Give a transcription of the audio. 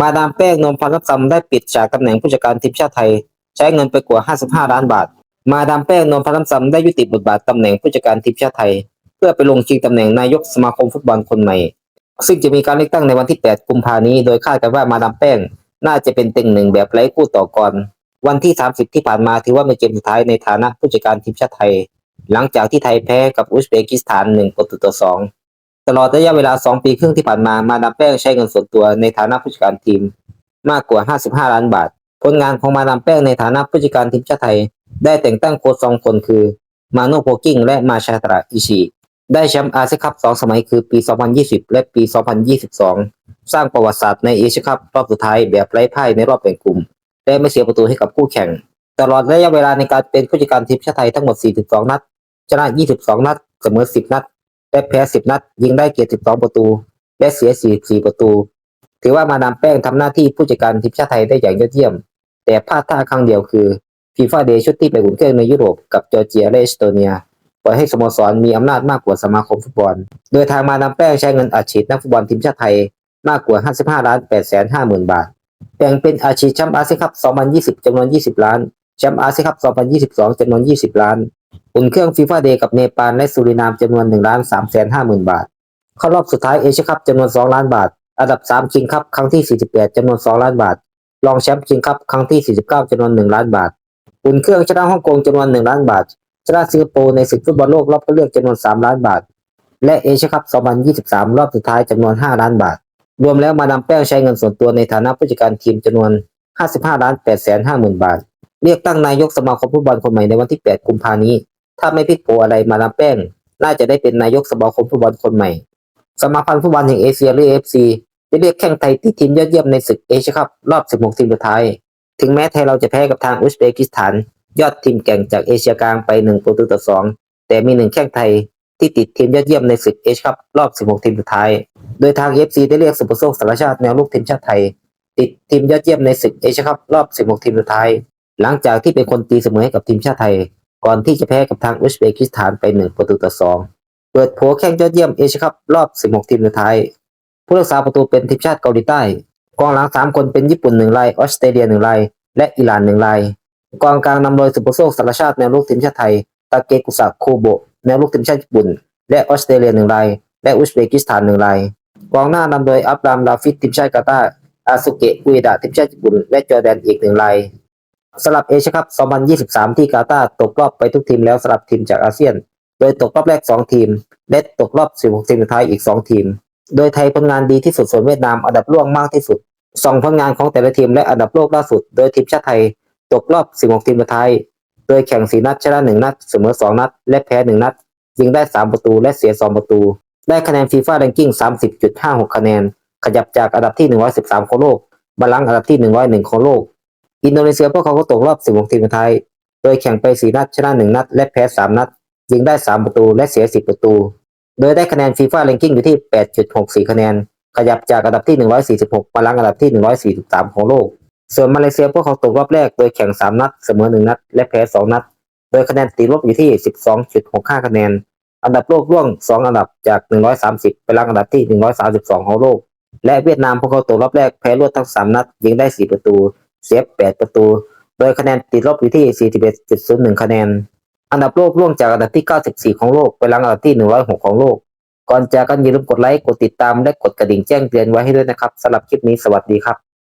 มาดามแป้งนมพันธ์รับซัมได้ปิดฉากตำแหน่งผู้จัดการทีมชาติไทย ใช้เงินไปกว่า 55 ล้านบาท มาดามแป้งนมพันธ์รับซัมได้ยุติบทบาทตำแหน่งผู้จัดการทีมชาติไทย เพื่อไปลงชิงตำแหน่งนายกสมาคมฟุตบอลคนใหม่ ซึ่งจะมีการเลือกตั้งในวันที่ 8 กุมภานี้ โดยคาดกันว่ามาดามแป้ง น่าจะเป็นติ่งหนึ่งแบบไร้คู่ต่อกรวันที่ 30 ที่ผ่านมาถือว่าเป็นเกมสุดท้ายในฐานะผู้จัดการทีมชาติไทย หลังจากที่ไทยแพ้กับอุซเบกิสถาน1ประตูต่อ2ตลอดระยะเวลา 2 ปีครึ่งที่ผ่านมามาดามแป้งใช้เงินส่วนตัวในฐานะผู้จัดการทีม มากกว่า 55 ล้านบาท ผลงานของมาดามแป้งในฐานะผู้จัดการทีมชาติไทย ได้แต่งตั้งโค้ชสองคนคือ มาโนโพกิ้งและมาชาตระอิชิได้แชมป์อาเซียนคัพสองสมัยคือปี 2020 และปี 2022 สร้างประวัติศาสตร์ในเอเชียคัพรอบสุดท้ายแบบไร้พ่ายในรอบแบ่งกลุ่ม และไม่เสียประตูให้กับคู่แข่ง ตลอดระยะเวลาในการเป็นผู้จัดการทีมชาติไทยทั้งหมด 42 นัด ชนะ 22 นัด เสมอ 10 นัด และแพ้ 10 นัด ยิงได้เกียรติ12 ประตู และเสีย 44 ประตู ถือว่ามาดามแป้งทำหน้าที่ผู้จัดการทีมชาติไทยได้อย่างยอดเยี่ยม แต่พลาดท่าครั้งเดียวคือฟีฟ่าเดย์ชุดที่ไปอุ่นเครื่องในยุโรปกับจอร์เจียและเอสโตเนียปล่อยให้สโมสรมีอำนาจมากกว่าสมาคมฟุตบอล โดยทางมาดามแป้งใช้เงินอัดฉีดนักฟุตบอลทีมชาติไทย มากกว่า 55 ล้าน8แสน5หมื่นบาท แบ่งเป็นอาชีพแชมป์อาเซียนคัพ2020จำนวน 20 ล้าน แชมป์อาเซียนคัพ2022จำนวน 20 ล้าน อุ่นเครื่องฟีฟ่าเดย์กับเนปาลและสุรินามจำนวน1ล้าน3แสน5หมื่นบาท เข้ารอบสุดท้ายเอเชียคัพจำนวน 2 ล้านบาท อันดับ 3 คิงคัพครั้งที่ 48จำนวน 2 ล้านบาท รองแชมป์คิงคัพครั้งที่ 49จำนวน 1 ล้านบาท อุ่นเครื่องชนะฮ่องกงจำนวน 1 ล้านบาท ชนะสิงคโปร์ในศึกฟุตบอลโลกรอบคัดเลือกจำนวน 3 ล้านบาท และเอเชียคัพ2023 รอบสุดท้ายจำนวน 5 ล้านบาท รวมแล้วมาดามแป้งใช้เงินส่วนตัวในฐานะผู้จัดการทีมจำนวน 55ล้าน8แสน5หมื่นบาท เรียกตั้งนายกสมาคมฟุตบอลคนใหม่ในวันที่ 8 กุมภานี้ ถ้าไม่พลิกโผอะไรมาดามแป้ง น่าจะได้เป็นนายกสมาคมฟุตบอลคนใหม่ สมาพันธ์ฟุตบอลแห่งเอเชียหรือ AFC จะเรียกแข่งไทยที่ทีมยอดเยี่ยมในศึกเอเชียคัพรอบ 16 ทีมสุดท้าย ถึงแม้ไทยเราจะแพ้กับทางอุซเบกิสถาน ยอดทีมแก่งจากเอเชียกลางไป 1 ประตูต่อ 2 แต่มีหนึ่งแข่งไทยที่ติดทีมยอดเยี่ยมในศึกเอเชียคัพรอบ 16 ทีมสุดท้าย โดยทาง FC ได้เรียกสุปโชคสารชาติแนวลูกทีมชาติไทย ติดทีมยอดเยี่ยมในศึกเอเชียคัพรอบ 16 ทีมสุดท้าย หลังจากที่เป็นคนตีเสมอให้กับทีมชาติไทย ก่อนที่จะแพ้กับทางอุซเบกิสถานไป 1 ประตูต่อ 2 เปิดโผแข่งยอดเยี่ยมเอเชียคัพรอบ 16 ทีมสุดท้าย ผู้รักษาประตูเป็นทีมชาติเกาหลีใต้ กองหลัง 3 คนเป็นญี่ปุ่น1รายออสเตรเลีย1รายและอิหร่าน1รายกองกลางนำโดยสุปโชคสารชาติแนวลูกทีมชาติไทยตาเกกุสะโคโบแนวลูกทีมชาติญี่ปุ่น และออสเตรเลีย1รายและอุซเบกิสถาน1ราย กองหน้านำโดยอับรามลาฟิดทีมชาติกาตาร์อาสุเกะกุยดะทีมชาติญี่ปุ่น และจอร์แดนอีก1รายสำหรับเอเชียคัพ2023 ที่กาตาร์ตกรอบไปทุกทีมแล้วสำหรับทีมจากอาเซียน โดยตกรอบแรก 2 ทีมและตกรอบ 16 ทีมสุดท้ายอีก 2 ทีม โดยไทยผลงานดีที่สุดส่วนเวียดนามอันดับล่วงมากที่สุดสองผลงานของแต่ละทีมและอันดับโลกล่าสุด โดยทีมชาติไทยตกรอบ 16 ทีมสุดท้าย โดยแข่ง 4 นัดชนะ 1 นัด เสมอ 2 นัด และแพ้ 1 นัดยิงได้ 3 ประตูและเสีย 2 ประตู ได้คะแนนฟีฟ่าแรงกิ้ง 30.56 คะแนน ขยับจากอันดับที่ 113 ของโลกมาลังอันดับที่ 101 ของโลก อินโดนีเซียพวกเขาก็ตกรอบ 16 ทีมสุดท้ายโดยแข่งไป 4 นัด ชนะ 1 นัด และแพ้ 3 นัด ยิงได้ 3 ประตูและเสีย 10 ประตู โดยได้คะแนนฟีฟ่าแรงกิ้งอยู่ที่ 8.64 คะแนน ขยับจากอันดับที่ 146 มาลังอันดับที่ 143 ของโลก ส่วนมาเลเซียพวกเขาตกรอบแรก โดยแข่ง 3 นัด เสมอ 1 นัด และแพ้ 2 นัด โดยคะแนนติดลบอยู่ที่ 12.65 คะแนน อันดับโลกร่วง 2 อันดับจาก 130 ไปลังอันดับที่ 132 ของโลก และเวียดนามพวกเขาตกรอบแรกแพ้รวดทั้ง 3 นัด ยิงได้ 4 ประตู เสีย 8 ประตู โดยคะแนนติดลบอยู่ที่ 41.01 คะแนน อันดับโลกร่วงจากอันดับที่ 94 ของโลก ไปลังอันดับที่ 106 ของโลก ก่อนจากกันอย่าลืมกดไลค์ กดติดตาม และกดกระดิ่งแจ้งเตือนไว้ให้ด้วยนะครับสำหรับคลิปนี้สวัสดีครับ